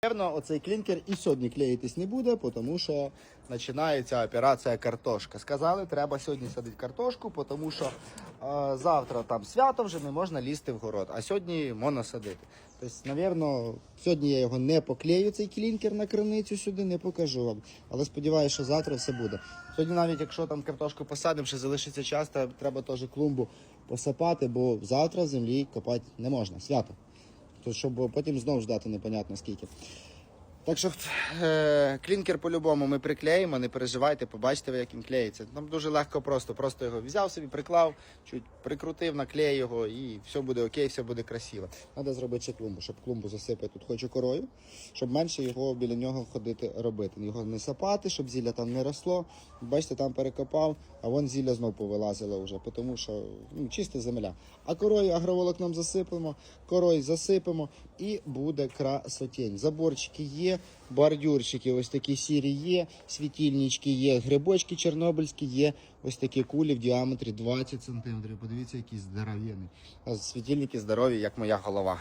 Певно, оцей клінкер і сьогодні клеїтись не буде, тому що починається операція картошка. Сказали, треба сьогодні садити картошку, тому що е, завтра там свято вже не можна лізти в город, а сьогодні можна садити. Тобто, напевно, сьогодні я його не поклею, цей клінкер на криницю сюди, не покажу вам. Але сподіваюся, що завтра все буде. Сьогодні, навіть якщо там картошку посадимо, ще залишиться час, треба теж клумбу посапати, бо завтра землі копати не можна. Свято. Щоб потім знову ждати непонятно скільки. Так що е, клінкер по-любому ми приклеїмо, не переживайте, побачите ви, як він клеїться. Там дуже легко просто. Просто його взяв собі, приклав, чуть прикрутив, наклеїв його і все буде окей, все буде красиво. Треба зробити ще клумбу, щоб клумбу засипати тут хочу корою, щоб менше його біля нього ходити робити. Його не сапати, щоб зілля там не росло. Бачите, там перекопав, а вон зілля знов повилазило вже, тому що ну, чиста земля. А корою агроволокном засипемо, корою засипемо і буде красотень. Заборчики є, бордюрчики ось такі сірі є, світильнички є, грибочки чорнобильські є, ось такі кулі в діаметрі 20 см. Подивіться, які здоров'яні. Світильники здорові, як моя голова.